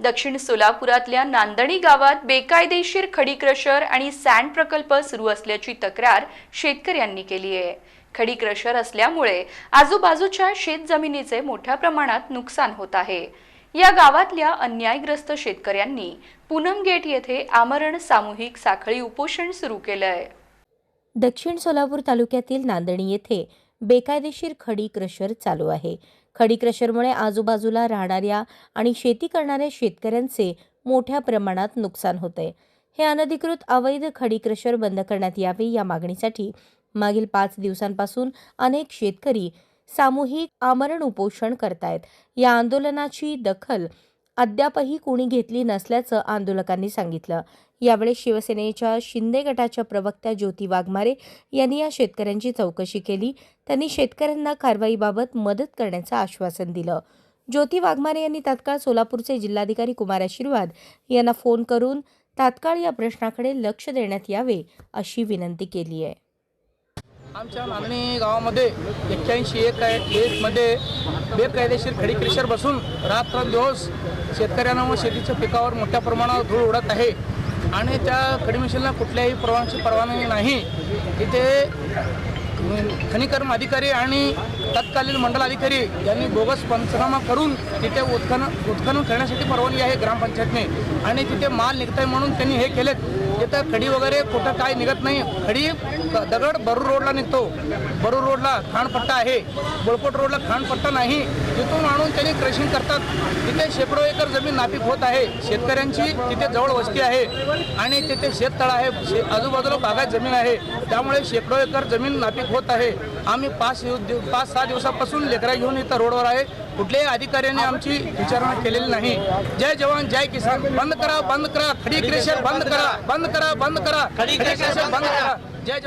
दक्षिण सोलापुरातल्या नांदणी गावात बेकायदेशीर खडी क्रशर आणि सँड प्रकल्प सुरू असल्याची तक्रार शेतकऱ्यांनी केली आहे. खडी क्रशर असल्यामुळे आजूबाजूच्या शेत जमिनीचे मोठ्या प्रमाणात नुकसान होत आहे. या गावातल्या अन्यायग्रस्त शेतकऱ्यांनी पूनम गेट येथे आमरण सामूहिक साखळी उपोषण सुरू केलंय. दक्षिण सोलापूर तालुक्यातील नांदणी येथे बेकायदेशीर खडी क्रशर चालू आहे. खडी क्रशरमुळे आजूबाजूला राहणाऱ्या आणि शेती करणाऱ्या शेतकऱ्यांचे मोठ्या प्रमाणात नुकसान होते हे अनधिकृत अवैध खडी क्रशर बंद करण्यात यावे या मागणीसाठी मागील पाच दिवसांपासून अनेक शेतकरी सामूहिक आमरण उपोषण करतायत. या आंदोलनाची दखल अद्यापही कोणी घेतली नसल्याचं आंदोलकांनी सांगितलं. यावेळी शिवसेनेच्या शिंदे गटाच्या प्रवक्त्या ज्योती वाघमारे यांनी या शेतकऱ्यांची चौकशी केली. त्यांनी शेतकऱ्यांना कारवाईबाबत मदत करण्याचं आश्वासन दिलं. ज्योती वाघमारे यांनी तात्काळ सोलापूरचे जिल्हाधिकारी कुमार आशीर्वाद यांना फोन करून तात्काळ या प्रश्नाकडे लक्ष देण्यात यावे अशी विनंती केली आहे. आमच्या नांदणी गावामध्ये एक्क्याऐंशी एक आहे. एकमध्ये बेकायदेशीर खडी क्रेशर बसून रात्रंदिवस शेतकऱ्यांना व शेतीच्या पिकावर मोठ्या प्रमाणावर धूळ उडत आहे. आणि त्या खडी मशीनला कुठल्याही परवानची परवानगी नाही. तिथे खनिकर्म अधिकारी आणि तत्कालीन मंडल अधिकारी यांनी बोगस पंचनामा करून तिथे उत्खनन उत्खनन करण्यासाठी परवानगी आहे ग्रामपंचायतने. आणि तिथे माल निघत आहे म्हणून त्यांनी हे केलेत. तिथं खडी वगैरे कुठं काय निघत नाही. खडी द- दगड बरूर रोडला निघतो. बरूर रोडला खाणपट्टा आहे. बोळकोट रोडला खाणपट्टा नाही. तिथून आणून त्यांनी क्रशिंग करतात. तिथे शेकडो एकर जमीन नापीक होत आहे. शेतकऱ्यांची तिथे जवळ वस्ती आहे. आणि तिथे शेततळ आहे. शे आजूबाजूला बागायत जमीन आहे. त्यामुळे शेकडो एकर जमीन नापीक होत आहे. आम्ही पाच पाच सहा दिवसापासून लेकरा घेऊन इथं रोडवर आहे. कुठल्याही अधिकाऱ्याने आमची विचारणा केलेली नाही. जय जवान जय किसान. बंद करा बंद करा. खडी क्रेशर बंद करा बंद करा बंद करा. खडी क्रेशर बंद करा. जय जवान.